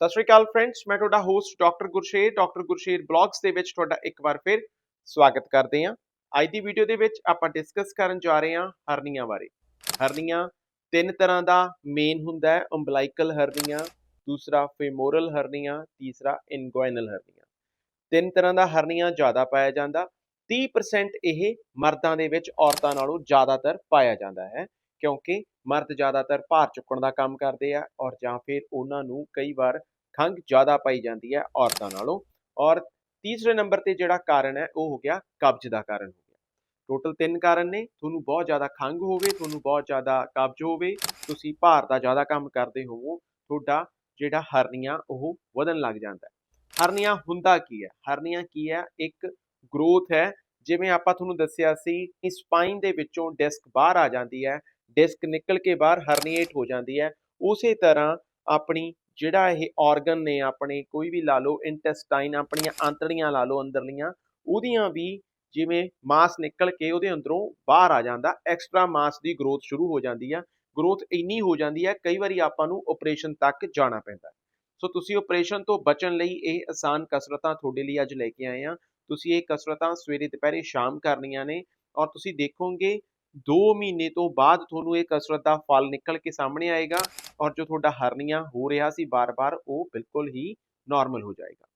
ਸਤਿ ਸ਼੍ਰੀ ਅਕਾਲ ਫਰੈਂਡਸ ਮੈਂ ਤੁਹਾਡਾ host doctor Gursher doctor Gursher blogs ਦੇ ਵਿੱਚ ਤੁਹਾਡਾ ਇੱਕ ਵਾਰ ਫਿਰ ਸਵਾਗਤ ਕਰਦੇ ਹਾਂ। ਅੱਜ ਦੀ ਵੀਡੀਓ ਦੇ ਵਿੱਚ ਆਪਾਂ ਡਿਸਕਸ ਕਰਨ ਜਾ ਰਹੇ ਹਾਂ ਹਰਨੀਆਂ ਬਾਰੇ। ਹਰਨੀਆਂ ਤਿੰਨ ਤਰ੍ਹਾਂ ਦਾ ਮੇਨ ਹੁੰਦਾ ਹੈ ਅੰਬਲਾਈਕਲ ਹਰਨੀਆਂ, ਦੂਸਰਾ ਫੇਮੋਰਲ ਹਰਨੀਆਂ, ਤੀਸਰਾ ਇਨਗੁਇਨਲ ਹਰਨੀਆਂ। ਤਿੰਨ ਤਰ੍ਹਾਂ ਦਾ ਹਰਨੀਆਂ ਜ਼ਿਆਦਾ ਪਾਇਆ ਜਾਂਦਾ 30% ਇਹ ਮਰਦਾਂ ਦੇ ਵਿੱਚ ਔਰਤਾਂ ਨਾਲੋਂ ਜ਼ਿਆਦਾਤਰ ਪਾਇਆ ਜਾਂਦਾ ਹੈ, ਕਿਉਂਕਿ ਮਰਦ ਜ਼ਿਆਦਾਤਰ ਭਾਰ ਚੁੱਕਣ ਦਾ ਕੰਮ ਕਰਦੇ ਆ ਔਰ ਜਾਂ ਫਿਰ ਉਹਨਾਂ ਨੂੰ ਕਈ ਵਾਰ ਖੰਘ ਜ਼ਿਆਦਾ ਪਾਈ ਜਾਂਦੀ ਹੈ ਔਰਤਾਂ ਨਾਲੋਂ। ਔਰ ਤੀਸਰੇ ਨੰਬਰ ਤੇ ਜਿਹੜਾ ਕਾਰਨ ਹੈ, ਉਹ ਹੋ ਗਿਆ ਕਬਜ਼ ਦਾ ਕਾਰਨ ਹੋ ਗਿਆ। ਟੋਟਲ ਤਿੰਨ ਕਾਰਨ ਨੇ, ਤੁਹਾਨੂੰ ਬਹੁਤ ਜ਼ਿਆਦਾ ਖੰਘ ਹੋਵੇ, ਤੁਹਾਨੂੰ ਬਹੁਤ ਜ਼ਿਆਦਾ ਕਬਜ਼ ਹੋਵੇ, ਤੁਸੀਂ ਭਾਰ ਦਾ ਜ਼ਿਆਦਾ ਕੰਮ ਕਰਦੇ ਹੋਵੋ, ਤੁਹਾਡਾ ਜਿਹੜਾ ਹਰਨੀਆਂ, ਉਹ ਵਧਣ ਲੱਗ ਜਾਂਦਾ ਹੈ। ਹਰਨੀਆਂ ਹੁੰਦਾ ਕੀ ਹੈ? ਹਰਨੀਆਂ ਕੀ ਹੈ? ਇੱਕ ਗਰੋਥ ਹੈ, ਜਿਵੇਂ ਆਪਾਂ ਤੁਹਾਨੂੰ ਦੱਸਿਆ ਸੀ, ਕਿ ਸਪਾਈਨ ਦੇ ਵਿੱਚੋਂ ਡਿਸਕ ਬਾਹਰ ਆ ਜਾਂਦੀ ਹੈ ਡਿਸਕ ਨਿਕਲ ਕੇ ਬਾਹਰ ਹਰਨੀਏਟ ਹੋ ਜਾਂਦੀ ਹੈ। ਉਸੇ ਤਰ੍ਹਾਂ ਆਪਣੀ ਜਿਹੜਾ ਇਹ ਆਰਗਨ ਨੇ ਆਪਣੇ, ਕੋਈ ਵੀ ਲਾ ਲਓ ਇੰਟੈਸਟਾਈਨ ਆਪਣੀਆਂ ਆਂਤੜੀਆਂ ਲਾ ਲਓ ਅੰਦਰਲੀਆਂ, ਉਹਦੀਆਂ ਵੀ ਜਿਵੇਂ ਮਾਸ ਨਿਕਲ ਕੇ ਉਹਦੇ ਅੰਦਰੋਂ ਬਾਹਰ ਆ ਜਾਂਦਾ ਐਕਸਟਰਾ ਮਾਸ ਦੀ ਗਰੋਥ ਸ਼ੁਰੂ ਹੋ ਜਾਂਦੀ ਆ ਗਰੋਥ ਇੰਨੀ ਹੋ ਜਾਂਦੀ ਹੈ ਕਈ ਵਾਰੀ ਆਪਾਂ ਨੂੰ ਆਪਰੇਸ਼ਨ ਤੱਕ ਜਾਣਾ ਪੈਂਦਾ। ਸੋ ਤੁਸੀਂ ਆਪਰੇਸ਼ਨ ਤੋਂ ਬਚਣ ਲਈ ਇਹ ਆਸਾਨ ਕਸਰਤਾਂ ਤੁਹਾਡੇ ਲਈ ਅੱਜ ਲੈ ਕੇ ਆਏ ਹਾਂ ਤੁਸੀਂ ਇਹ ਕਸਰਤਾਂ ਸਵੇਰੇ, ਦੁਪਹਿਰੇ, ਸ਼ਾਮ ਕਰਨੀਆਂ ਨੇ ਔਰ ਤੁਸੀਂ ਦੇਖੋਗੇ 2 ਮਹੀਨੇ ਤੋਂ ਬਾਅਦ ਤੁਹਾਨੂੰ ਇਹ ਕਸਰਤ ਦਾ ਫਲ ਨਿਕਲ ਕੇ ਸਾਹਮਣੇ ਆਏਗਾ। ਔਰ ਜੋ ਤੁਹਾਡਾ ਹਰਨੀਆਂ ਹੋ ਰਿਹਾ ਸੀ ਬਾਰ-ਬਾਰ, ਉਹ ਬਿਲਕੁਲ ਹੀ ਨਾਰਮਲ ਹੋ ਜਾਏਗਾ।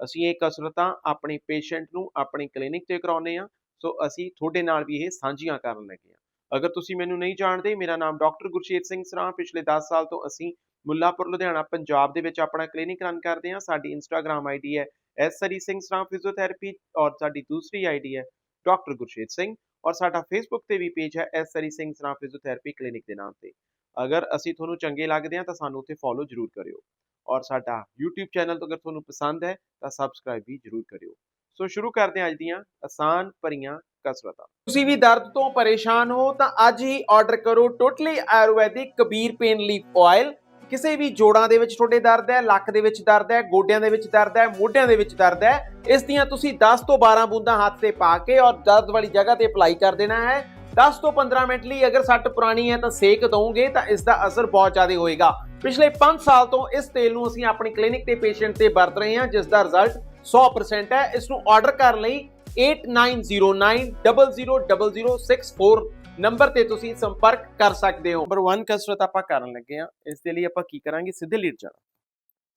ਅਸੀਂ ਇਹ ਕਸਰਤਾਂ ਆਪਣੇ ਪੇਸ਼ੈਂਟ ਨੂੰ ਆਪਣੇ ਕਲੀਨਿਕ ਤੇ ਕਰਾਉਨੇ ਆ ਸੋ ਅਸੀਂ ਤੁਹਾਡੇ ਨਾਲ ਵੀ ਇਹ ਸਾਂਝੀਆਂ ਕਰਨ ਲੱਗੇ ਆ ਅਗਰ ਤੁਸੀਂ ਮੈਨੂੰ ਨਹੀਂ ਜਾਣਦੇ, ਮੇਰਾ ਨਾਮ ਡਾਕਟਰ ਗੁਰਸ਼ੇਤ ਸਿੰਘ ਸਰਾਂ ਪਿਛਲੇ 10 ਸਾਲ ਤੋਂ ਅਸੀਂ ਮੁੱਲਾਪੁਰ, ਲੁਧਿਆਣਾ, ਪੰਜਾਬ ਦੇ ਵਿੱਚ ਆਪਣਾ ਕਲੀਨਿਕ ਰਨ ਕਰਦੇ ਹਾਂ। ਸਾਡੀ ਇੰਸਟਾਗ੍ਰam ਆਈਡੀ ਹੈ ਐਸ ਹਰੀ ਸਿੰਘ ਸਰਾਂ ਫਿਜ਼ੀਓਥੈਰੇਪੀ ਔਰ ਸਾਡੀ ਦੂਸਰੀ ਆਈਡੀ ਹੈ ਡਾਕਟਰ ਗੁਰਸ਼ੇਤ ਸਿੰਘ। ਔਰ ਸਾਡਾ ਫੇਸਬੁੱਕ ਤੇ ਵੀ ਪੇਜ ਹੈ S Hari Singh Sran physiotherapy clinic ਦੇ ਨਾਮ ਤੇ। ਅਗਰ ਅਸੀਂ ਤੁਹਾਨੂੰ ਚੰਗੇ ਲੱਗਦੇ ਹਾਂ ਤਾਂ ਸਾਨੂੰ ਉੱਥੇ ਫੋਲੋ ਜ਼ਰੂਰ ਕਰਿਓ। ਔਰ ਸਾਡਾ YouTube ਚੈਨਲ ਤੋਂ ਅਗਰ ਤੁਹਾਨੂੰ ਪਸੰਦ ਹੈ ਤਾਂ ਸਬਸਕ੍ਰਾਈਬ ਵੀ ਜ਼ਰੂਰ ਕਰਿਓ। ਸੋ ਸ਼ੁਰੂ ਕਰਦੇ ਹਾਂ ਅੱਜ ਦੀਆਂ ਆਸਾਨ ਭਰੀਆਂ ਕਸਰਤਾਂ। ਤੁਸੀਂ ਵੀ ਦਰਦ ਤੋਂ ਪਰੇਸ਼ਾਨ ਹੋ ਤਾਂ ਅੱਜ ਹੀ ਆਰਡਰ ਕਰੋ totally Ayurvedic Kabir pain leaf oil ਕਿਸੇ ਵੀ ਜੋੜਾਂ ਦੇ ਵਿੱਚ ਤੁਹਾਡੇ ਦਰਦ ਹੈ, ਲੱਕ ਦੇ ਵਿੱਚ ਦਰਦ ਹੈ, ਗੋਡਿਆਂ ਦੇ ਵਿੱਚ ਦਰਦ ਹੈ, ਮੋਢਿਆਂ ਦੇ ਵਿੱਚ ਦਰਦ ਹੈ, ਇਸ ਦੀਆਂ ਤੁਸੀਂ 10 ਤੋਂ 12 ਬੂੰਦਾਂ ਹੱਥ ਤੇ ਪਾ ਕੇ ਔਰ ਦਰਦ ਵਾਲੀ ਜਗ੍ਹਾ ਤੇ ਅਪਲਾਈ ਕਰ ਦੇਣਾ ਹੈ। 10 ਤੋਂ 15 ਮਿੰਟ ਲਈ ਅਗਰ ਸੱਟ ਪੁਰਾਣੀ ਹੈ ਤਾਂ ਸੇਕ ਦਵੋਗੇ ਤਾਂ ਇਸ ਦਾ ਅਸਰ ਬਹੁਤ ਜ਼ਿਆਦਾ ਹੋਏਗਾ। ਪਿਛਲੇ 5 ਸਾਲ ਤੋਂ ਇਸ ਤੇਲ ਨੂੰ ਅਸੀਂ ਆਪਣੀ ਕਲੀਨਿਕ ਤੇ ਪੇਸ਼ੈਂਟ ਤੇ ਵਰਤ ਰਹੇ ਹਾਂ, ਜਿਸ ਦਾ ਰਿਜ਼ਲਟ 100% ਹੈ। ਇਸ ਨੂੰ ਆਰਡਰ ਕਰਨ ਲਈ 8909000064 ਨੰਬਰ ਤੇ ਤੁਸੀਂ ਸੰਪਰਕ ਕਰ ਸਕਦੇ ਹੋ। ਨੰਬਰ 1 ਕਸਰਤ ਆਪਾਂ ਕਰਨ ਲੱਗੇ ਆ ਇਸ ਦੇ ਲਈ ਆਪਾਂ ਕੀ ਕਰਾਂਗੇ? ਸਿੱਧੇ ਲੇਟ ਜਾਣਾ।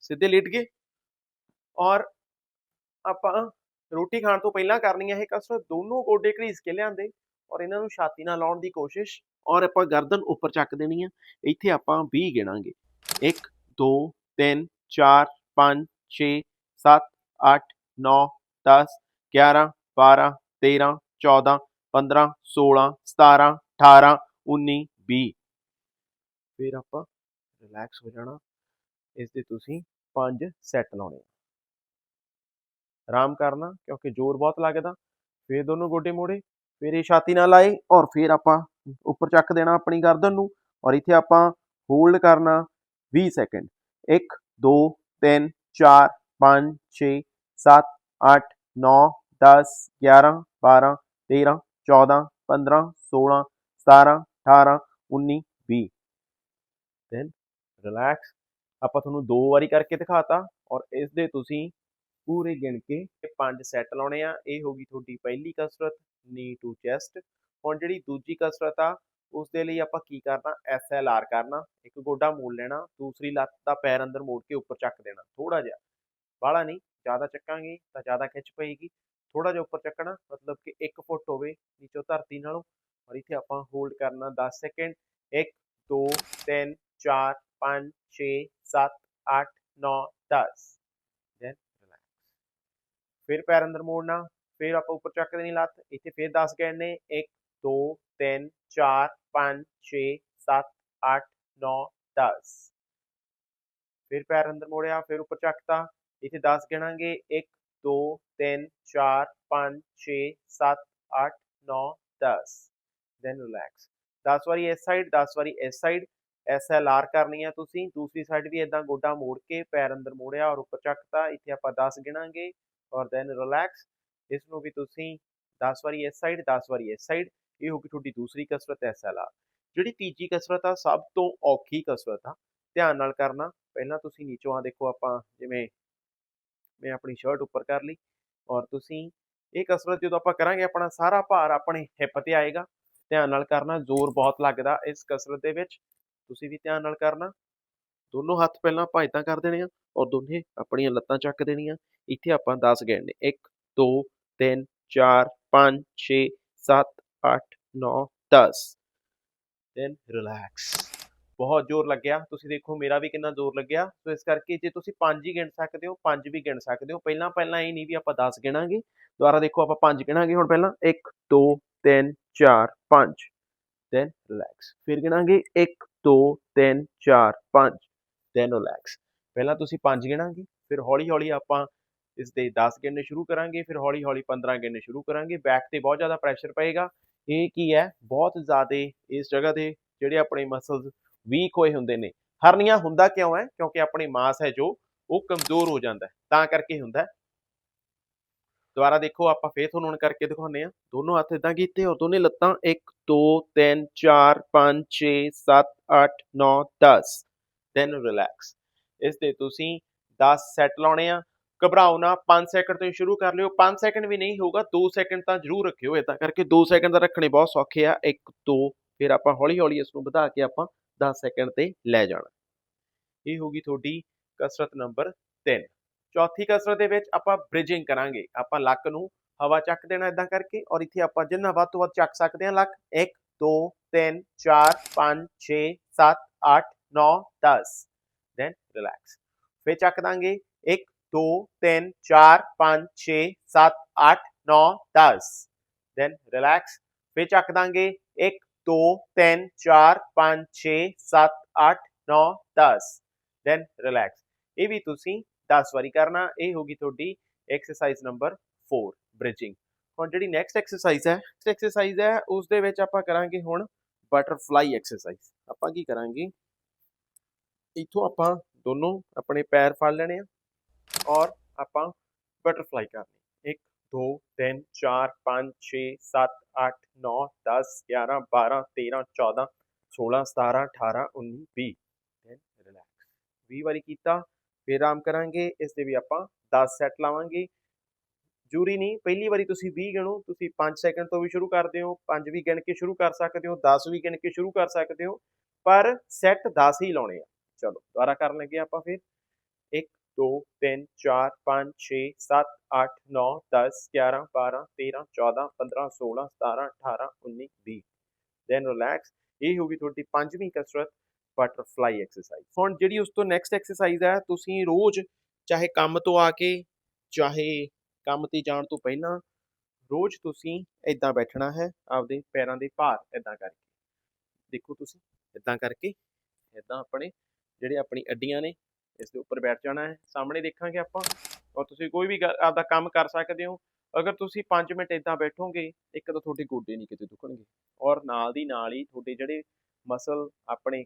ਸਿੱਧੇ ਲੇਟ ਗਏ। ਔਰ ਆਪਾਂ ਰੋਟੀ ਖਾਣ ਤੋਂ ਪਹਿਲਾਂ ਕਰਨੀ ਹੈ ਇਹ ਕਸਰਤ। ਦੋਨੋਂ ਗੋਡੇ ਘੜੀਸ ਕੇ ਲਿਆਂਦੇ। ਔਰ ਇਹਨਾਂ ਨੂੰ ਛਾਤੀ ਨਾਲ ਲਾਉਣ ਦੀ ਕੋਸ਼ਿਸ਼, ਔਰ ਆਪਾਂ ਗਰਦਨ ਉੱਪਰ ਚੱਕ ਦੇਣੀ ਆ, ਇੱਥੇ ਆਪਾਂ 20 ਗਿਣਾਂਗੇ। 1 2 3 4 5 6 7 8 9 10 11 12 13 14 15 16 17 18 19 20 ਫਿਰ ਆਪਾਂ ਰਿਲੈਕਸ ਹੋ ਜਾਣਾ, ਇਸ ਦੇ ਤੁਸੀਂ ਪੰਜ ਸੈੱਟ ਲਾਉਣੇ ਆਰਾਮ ਕਰਨਾ, ਕਿਉਂਕਿ ਜ਼ੋਰ ਬਹੁਤ ਲੱਗਦਾ, ਫਿਰ ਦੋਨੋਂ ਗੋਡੇ ਮੋੜੇ ਫਿਰ ਇਹ ਛਾਤੀ ਨਾਲ ਆਏ ਔਰ ਫਿਰ ਆਪਾਂ ਉੱਪਰ ਚੱਕ ਦੇਣਾ ਆਪਣੀ ਗਰਦਨ ਨੂੰ ਔਰ ਇੱਥੇ ਆਪਾਂ ਹੋਲਡ ਕਰਨਾ 20 ਸੈਕਿੰਡ 1 2 3 4 5 6 7 8 9 10 11 12 13 14 15 16 17 18 19 20 ਦੈਨ ਰਿਲੈਕਸ ਆਪਾਂ ਤੁਹਾਨੂੰ ਦੋ ਵਾਰੀ ਕਰਕੇ ਦਿਖਾਤਾ ਔਰ ਇਸ ਦੇ ਤੁਸੀਂ ਪੂਰੇ ਗਿਣ ਕੇ ਪੰਜ ਸੈੱਟ ਲਾਉਣੇ ਆ। ਇਹ ਹੋ ਗਈ ਤੁਹਾਡੀ ਪਹਿਲੀ ਕਸਰਤ ਨੀ ਟੂ ਚੈਸਟ ਹੁਣ ਜਿਹੜੀ ਦੂਜੀ ਕਸਰਤ ਆ ਉਸ ਦੇ ਲਈ ਆਪਾਂ ਕੀ ਕਰਨਾ? ਐਸ ਐਲ ਆਰ ਕਰਨਾ। ਇੱਕ ਗੋਡਾ ਮੋੜ ਲੈਣਾ, ਦੂਸਰੀ ਲੱਤ ਦਾ ਪੈਰ ਅੰਦਰ ਮੋੜ ਕੇ ਉੱਪਰ ਚੱਕ ਦੇਣਾ। ਥੋੜਾ ਜਿਹਾ। ਬਾਹਲਾ ਨਹੀਂ, ਜ਼ਿਆਦਾ ਚੱਕਾਂਗੇ ਤਾਂ ਜ਼ਿਆਦਾ ਖਿੱਚ ਪਏਗੀ। ਥੋੜਾ ਜਿਹਾ ਉੱਪਰ ਚੱਕਣਾ, ਮਤਲਬ ਕਿ 1 ਫੁੱਟ ਹੋਵੇ ਨੀਚੋਂ ਧਰਤੀ ਨਾਲੋਂ। ਔਰ ਇੱਥੇ ਆਪਾਂ ਹੋਲਡ ਕਰਨਾ 10 ਸੈਕਿੰਡ 1 2 3 4 5 6 7 8 9 10 ਫਿਰ ਪੈਰ ਅੰਦਰ ਮੋੜਨਾ, ਫਿਰ ਆਪਾਂ ਉੱਪਰ ਚੱਕ ਦੇਣੀ ਲੱਤ, ਇੱਥੇ ਫਿਰ 10 ਗਿਣਨੇ 1 2 3 4 5 6 7 8 9 10 ਫਿਰ ਪੈਰ ਅੰਦਰ ਮੋੜਿਆ, ਫਿਰ ਉੱਪਰ ਚੱਕਤਾ, ਇੱਥੇ 10 ਗਿਣਾਂਗੇ 1 2 3 4 5 6 7 8 9 10 ਦੈਨ ਰਿਲੈਕਸ 10 ਵਾਰੀ ਇਸ ਸਾਈਡ 10 ਵਾਰੀ ਇਸ ਸਾਈਡ ਐਸ ਐਲ ਕਰਨੀ ਆ ਤੁਸੀਂ, ਦੂਸਰੀ ਸਾਈਡ ਵੀ ਇਦਾਂ ਗੋਡਾ ਮੋੜ ਕੇ ਪੈਰ ਅੰਦਰ ਮੋੜਿਆ ਔਰ ਉੱਪਰ ਚੱਕਤਾ, ਇੱਥੇ ਆਪਾਂ 10 ਗਿਣਾਂਗੇ। ਔਰ ਦੈਨ ਰਿਲੈਕਸ ਇਸ ਨੂੰ ਵੀ ਤੁਸੀਂ 10 ਵਾਰੀ ਇਸ ਸਾਈਡ 10 ਵਾਰੀ ਇਸ ਸਾਈਡ ਇਹ ਹੋ ਗਈ ਤੁਹਾਡੀ ਦੂਸਰੀ ਕਸਰਤ ਐਸ ਜਿਹੜੀ ਤੀਜੀ ਕਸਰਤ ਆ, ਸਭ ਤੋਂ ਔਖੀ ਕਸਰਤ ਆ, ਧਿਆਨ ਨਾਲ ਕਰਨਾ। ਪਹਿਲਾਂ ਤੁਸੀਂ ਨੀਚੋਂ ਆ ਦੇਖੋ ਆਪਾਂ ਜਿਵੇਂ ਮੈਂ ਆਪਣੀ ਸ਼ਰਟ ਉੱਪਰ ਕਰ ਲਈ ਔਰ ਤੁਸੀਂ ਇਹ ਕਸਰਤ ਜਦੋਂ ਆਪਾਂ ਕਰਾਂਗੇ, ਆਪਣਾ ਸਾਰਾ ਭਾਰ ਆਪਣੇ ਹਿੱਪ ਤੇ ਆਏਗਾ। ਧਿਆਨ ਨਾਲ ਕਰਨਾ, ਜ਼ੋਰ ਬਹੁਤ ਲੱਗਦਾ ਇਸ ਕਸਰਤ ਦੇ ਵਿੱਚ। ਤੁਸੀਂ ਵੀ ਧਿਆਨ ਨਾਲ ਕਰਨਾ। ਦੋਨੋਂ ਹੱਥ ਪਹਿਲਾਂ ਭਾਜਤਾਂ ਕਰ ਦੇਣੇ ਆ ਔਰ ਦੋਨੇ ਆਪਣੀਆਂ ਲੱਤਾਂ ਚੱਕ ਦੇਣੀਆਂ। ਇੱਥੇ ਆਪਾਂ 10 ਗਿਣਨੇ 1 2 3 4 5 6 7 8 9 10 ਦੈਨ ਰਿਲੈਕਸ ਬਹੁਤ ਜ਼ੋਰ ਲੱਗਿਆ। ਤੁਸੀਂ ਦੇਖੋ ਮੇਰਾ ਵੀ ਕਿੰਨਾ ਜ਼ੋਰ ਲੱਗਿਆ। ਸੋ ਇਸ ਕਰਕੇ ਜੇ ਤੁਸੀਂ 5 ਹੀ ਗਿਣ ਸਕਦੇ ਹੋ 5 ਵੀ ਗਿਣ ਸਕਦੇ ਹੋ। ਪਹਿਲਾਂ ਪਹਿਲਾਂ ਇਹ ਨਹੀਂ ਵੀ ਆਪਾਂ 10 ਗਿਣਾਂਗੇ। ਦੁਬਾਰਾ ਦੇਖੋ ਆਪਾਂ 5 ਗਿਣਾਂਗੇ ਹੁਣ ਪਹਿਲਾਂ। 1 2 3 4 5 ਦੈਨ ਰਿਲੈਕਸ ਫਿਰ ਗਿਣਾਂਗੇ। 1 2 3 4 5 ਦੈਨ ਰਿਲੈਕਸ। ਪਹਿਲਾਂ ਤੁਸੀਂ 5 ਗਿਣਾਂਗੇ ਫਿਰ ਹੌਲੀ ਹੌਲੀ ਆਪਾਂ ਇਸ ਦੇ 10 ਗਿਣਨੇ ਸ਼ੁਰੂ ਕਰਾਂਗੇ, ਫਿਰ ਹੌਲੀ ਹੌਲੀ 15 ਗਿਣਨੇ ਸ਼ੁਰੂ ਕਰਾਂਗੇ। ਬੈਕ ਤੇ ਬਹੁਤ ਜ਼ਿਆਦਾ ਪ੍ਰੈਸ਼ਰ ਪਏਗਾ। ਇਹ ਕੀ ਹੈ? ਬਹੁਤ ਜ਼ਿਆਦਾ ਇਸ ਜਗ੍ਹਾ ਤੇ ਜਿਹੜੇ ਆਪਣੇ ਮਸਲਸ ਵੀਕ ਹੋਏ ਹੁੰਦੇ ਨੇ। ਹਰਨੀਆਂ ਹੁੰਦਾ ਕਿਉਂ ਹੈ? ਕਿਉਂਕਿ ਆਪਣੀ ਮਾਸ ਹੈ ਜੋ ਉਹ ਕਮਜ਼ੋਰ ਹੋ ਜਾਂਦਾ ਹੈ। ਤਾਂ ਕਰਕੇ ਹੁੰਦਾ ਦੁਬਾਰਾ ਦੇਖੋ, ਆਪਾਂ ਫੇਰ ਤੁਹਾਨੂੰ ਹੁਣ ਕਰਕੇ ਦਿਖਾਉਂਦੇ ਆ ਦੋਨੋਂ ਹੱਥ ਇਦਾਂ ਕੀਤੇ ਔਰ ਦੋਨੇ ਲੱਤਾਂ 1 2 3 4 5 6 7 8 9 10 ਦੈਨ ਰਿਲੈਕਸ ਇਸ ਤੇ ਤੁਸੀਂ 10 ਸੈੱਟ ਲਾਉਣੇ ਆ, ਘਬਰਾਓ ਨਾ 5 ਸੈਕਿੰਡ ਤੋਂ ਸ਼ੁਰੂ ਕਰ ਲਿਓ। 5 ਸੈਕਿੰਡ ਵੀ ਨਹੀਂ ਹੋਊਗਾ 2 ਸੈਕਿੰਡ ਤਾਂ ਜ਼ਰੂਰ ਰੱਖਿਓ। ਇਦਾਂ ਕਰਕੇ 2 ਸੈਕਿੰਡ ਦਾ ਰੱਖਣੇ ਬਹੁਤ ਸੌਖੇ ਆ। 1 2 ਫਿਰ ਆਪਾਂ ਹੌਲੀ ਹੌਲੀ ਇਸ ਨੂੰ ਵਧਾ ਕੇ ਆਪਾਂ 10 ਸੈਕਿੰਡ ਤੇ ਲੈ ਜਾਣਾ। ਇਹ ਹੋਗੀ ਤੁਹਾਡੀ ਕਸਰਤ ਨੰਬਰ 3 ਚੌਥੀ ਕਸਰਤ ਦੇ ਵਿੱਚ ਆਪਾਂ ਬ੍ਰਿਜਿੰਗ ਕਰਾਂਗੇ। ਆਪਾਂ ਲੱਕ ਨੂੰ ਹਵਾ ਚੱਕ ਦੇਣਾ ਇਦਾਂ ਕਰਕੇ ਔਰ ਇੱਥੇ ਆਪਾਂ ਜਿੰਨਾ ਵੱਧ ਤੋਂ ਵੱਧ ਚੱਕ ਸਕਦੇ ਹਾਂ ਲੱਕ। 1 2 3 4 5 6 7 8 9 10 ਦੈਨ ਰਿਲੈਕਸ ਫਿਰ ਚੱਕ ਦਾਂਗੇ 1 2 3 4 5 6 7 8 9 10 ਦੈਨ ਰਿਲੈਕਸ ਫਿਰ ਚੱਕ ਦਾਂਗੇ 1 2 3 4 5 6 7 8 9 10 ਦੈਨ ਰਿਲੈਕਸ ਇਹ ਵੀ ਤੁਸੀਂ 10 ਵਾਰੀ ਕਰਨਾ ਇਹ ਹੋਗੀ ਤੁਹਾਡੀ ਐਕਸਰਸਾਈਜ਼ ਨੰਬਰ 4 ਬ੍ਰਿਜਿੰਗ ਹੁਣ ਜਿਹੜੀ ਨੈਕਸਟ ਐਕਸਰਸਾਈਜ਼ ਹੈ ਨੈਕਸਟ ਐਕਸਰਸਾਈਜ਼ ਹੈ ਉਸ ਦੇ ਵਿੱਚ ਆਪਾਂ ਕਰਾਂਗੇ ਹੁਣ ਬਟਰਫਲਾਈ ਐਕਸਰਸਾਈਜ਼ ਆਪਾਂ ਕੀ ਕਰਾਂਗੇ? ਇੱਥੋਂ ਆਪਾਂ ਦੋਨੋਂ ਆਪਣੇ ਪੈਰ ਫੜ ਲੈਣੇ ਆ ਔਰ ਆਪਾਂ ਬਟਰਫਲਾਈ ਕਰਨੀ। 1 2 3 4 5 6 7 8 9 10 11 12 13 14 16 17 18 19 20 ਦੈਨ ਰਿਲੈਕਸ 20 ਵਾਰੀ ਕੀਤਾ, ਫਿਰ ਆਰਾਮ ਕਰਾਂਗੇ, ਇਸ ਦੇ ਵੀ ਆਪਾਂ 10 ਸੈੱਟ ਲਾਵਾਂਗੇ। ਜ਼ਰੂਰੀ ਨਹੀਂ, ਪਹਿਲੀ ਵਾਰੀ ਤੁਸੀਂ 20 ਗਿਣੋ, ਤੁਸੀਂ 5 ਸੈਕਿੰਡ ਤੋਂ ਵੀ ਸ਼ੁਰੂ ਕਰਦੇ ਹੋ 5 ਵੀ ਗਿਣ ਕੇ ਸ਼ੁਰੂ ਕਰ ਸਕਦੇ ਹੋ 10 ਵੀ ਗਿਣ ਕੇ ਸ਼ੁਰੂ ਕਰ ਸਕਦੇ ਹੋ, ਪਰ ਸੈੱਟ 10 ਹੀ ਲਾਉਣੇ ਆ। ਚਲੋ, ਦੁਬਾਰਾ ਕਰਨ ਲੱਗੇ ਆਪਾਂ ਫਿਰ। 1 2 3 4 5 6 7 8 9 10 11 12 13 14 15 16 17 18 19 20 ਦੈਨ ਰਿਲੈਕਸ ਇਹ ਹੋਗੀ ਤੁਹਾਡੀ ਪੰਜਵੀਂ ਕਸਰਤ ਬਟਰਫਲਾਈ ਐਕਸਰਸਾਈਜ਼ ਹੁਣ ਜਿਹੜੀ ਉਸ ਤੋਂ ਨੈਕਸਟ ਐਕਸਰਸਾਈਜ਼ ਹੈ, ਤੁਸੀਂ ਰੋਜ਼ ਚਾਹੇ ਕੰਮ ਤੋਂ ਆ ਕੇ, ਚਾਹੇ ਕੰਮ ਤੇ ਜਾਣ ਤੋਂ ਪਹਿਲਾਂ, ਰੋਜ਼ ਤੁਸੀਂ ਇਦਾਂ ਬੈਠਣਾ ਹੈ, ਆਪਦੇ ਪੈਰਾਂ ਦੇ ਭਾਰ ਇਦਾਂ ਕਰਕੇ। ਦੇਖੋ ਤੁਸੀਂ ਇਦਾਂ ਕਰਕੇ ਇਦਾਂ ਆਪਣੇ ਜਿਹੜੇ ਆਪਣੀ ਅੱਡੀਆਂ ਨੇ, ਇਸ ਦੇ ਉੱਪਰ ਬੈਠ ਜਾਣਾ ਹੈ। ਸਾਹਮਣੇ ਦੇਖਾਂਗੇ ਆਪਾਂ, ਔਰ ਤੁਸੀਂ ਕੋਈ ਵੀ ਆਪਦਾ ਕੰਮ ਕਰ ਸਕਦੇ ਹੋ। ਅਗਰ ਤੁਸੀਂ 5 ਮਿੰਟ ਇਦਾਂ ਬੈਠੋਗੇ, ਇੱਕ ਤਾਂ ਤੁਹਾਡੇ ਗੋਡੇ ਨਹੀਂ ਕਿਤੇ ਦੁਖਣਗੇ। ਔਰ ਨਾਲ ਦੀ ਨਾਲ ਹੀ ਤੁਹਾਡੇ ਜਿਹੜੇ ਮਸਲ ਆਪਣੇ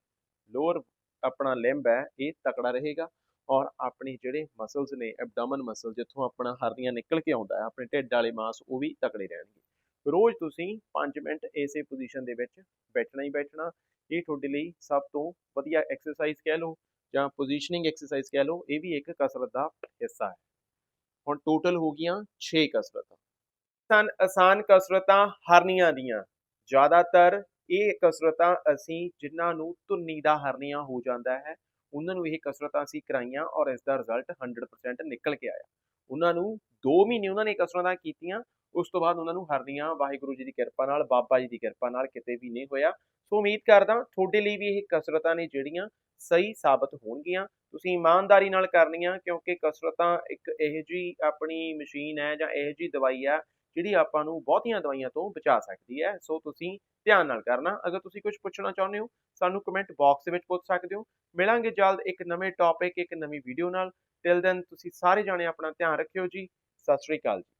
ਲੋਅਰ, ਆਪਣਾ ਲਿੰਬ ਹੈ, ਇਹ ਤਕੜਾ ਰਹੇਗਾ। ਔਰ ਆਪਣੇ ਜਿਹੜੇ ਮਸਲਸ ਨੇ, ਐਬਡੋਮਨ ਮਸਲ, ਜਿੱਥੋਂ ਆਪਣਾ ਹਰਨੀਆਂ ਨਿਕਲ ਕੇ ਆਉਂਦਾ ਹੈ, ਆਪਣੇ ਢਿੱਡ ਵਾਲੇ ਮਾਸ, ਉਹ ਵੀ ਤਕੜੇ ਰਹਿਣਗੇ। ਰੋਜ਼ ਤੁਸੀਂ 5 ਮਿੰਟ ਇਸੇ ਪੋਜੀਸ਼ਨ ਦੇ ਵਿੱਚ ਬੈਠਣਾ ਹੀ ਬੈਠਣਾ। ਇਹ ਤੁਹਾਡੇ ਲਈ ਸਭ ਤੋਂ ਵਧੀਆ ਐਕਸਰਸਾਈਜ਼ ਕਹਿ ਲਓ ਜਾਂ ਪੋਜੀਸ਼ਨਿੰਗ ਐਕਸਰਸਾਈਜ਼ ਕਹਿ ਲਓ, ਇਹ ਵੀ ਇੱਕ ਕਸਰਤ ਦਾ ਹਿੱਸਾ ਹੈ। ਹੁਣ ਟੋਟਲ ਹੋ ਗਈਆਂ 6 ਕਸਰਤਾਂ। ਸਨ ਆਸਾਨ ਕਸਰਤਾਂ ਹਰਨੀਆਂ ਦੀਆਂ। ਜ਼ਿਆਦਾਤਰ ਇਹ ਕਸਰਤਾਂ ਅਸੀਂ ਜਿਨ੍ਹਾਂ ਨੂੰ ਧੁੰਨੀ ਦਾ ਹਰਨੀਆਂ ਹੋ ਜਾਂਦਾ ਹੈ, ਉਹਨਾਂ ਨੂੰ ਇਹ ਕਸਰਤਾਂ ਅਸੀਂ ਕਰਾਈਆਂ ਔਰ ਇਸ ਦਾ ਰਿਜ਼ਲਟ 100% ਨਿਕਲ ਕੇ ਆਇਆ। ਉਹਨਾਂ ਨੂੰ 2 ਮਹੀਨੇ ਉਹਨਾਂ ਨੇ ਕਸਰਤਾਂ ਕੀਤੀਆਂ ਉਸ ਤੋਂ ਬਾਅਦ ਉਹਨਾਂ ਨੂੰ ਹਰਨੀਆਂ ਵਾਹਿਗੁਰੂ ਜੀ ਦੀ ਕਿਰਪਾ ਨਾਲ, ਬਾਬਾ ਜੀ ਦੀ ਕਿਰਪਾ ਨਾਲ ਕਿਤੇ ਵੀ ਨਹੀਂ ਹੋਇਆ। ਸੋ ਉਮੀਦ ਕਰਦਾ ਤੁਹਾਡੇ ਲਈ ਵੀ ਇਹ ਕਸਰਤਾਂ ਨੇ ਜਿਹੜੀਆਂ ਸਹੀ ਸਾਬਤ ਹੋਣਗੀਆਂ। ਤੁਸੀਂ ਇਮਾਨਦਾਰੀ ਨਾਲ ਕਰਨੀਆਂ, ਕਿਉਂਕਿ ਕਸਰਤਾਂ ਇੱਕ ਇਹੋ ਜੀ ਆਪਣੀ ਮਸ਼ੀਨ ਹੈ ਜਾਂ ਇਹੋ ਜੀ ਦਵਾਈ ਹੈ ਜਿਹੜੀ ਆਪਾਂ ਨੂੰ ਬਹੁਤੀਆਂ ਦਵਾਈਆਂ ਤੋਂ ਬਚਾ ਸਕਦੀ ਹੈ। ਸੋ ਤੁਸੀਂ ਧਿਆਨ ਨਾਲ ਕਰਨਾ। ਅਗਰ ਤੁਸੀਂ ਕੁਝ ਪੁੱਛਣਾ ਚਾਹੁੰਦੇ ਹੋ, ਸਾਨੂੰ ਕਮੈਂਟ ਬਾਕਸ ਦੇ ਵਿੱਚ ਪੁੱਛ ਸਕਦੇ ਹੋ। ਮਿਲਾਂਗੇ ਜਲਦ ਇੱਕ ਨਵੇਂ ਟੌਪਿਕ ਇੱਕ ਨਵੀਂ ਵੀਡੀਓ ਨਾਲ। ਟਿਲ ਦੈਨ ਤੁਸੀਂ ਸਾਰੇ ਜਾਣੇ ਆਪਣਾ ਧਿਆਨ ਰੱਖਿਓ ਜੀ। ਸਤਿ ਸ਼੍ਰੀ ਅਕਾਲ ਜੀ।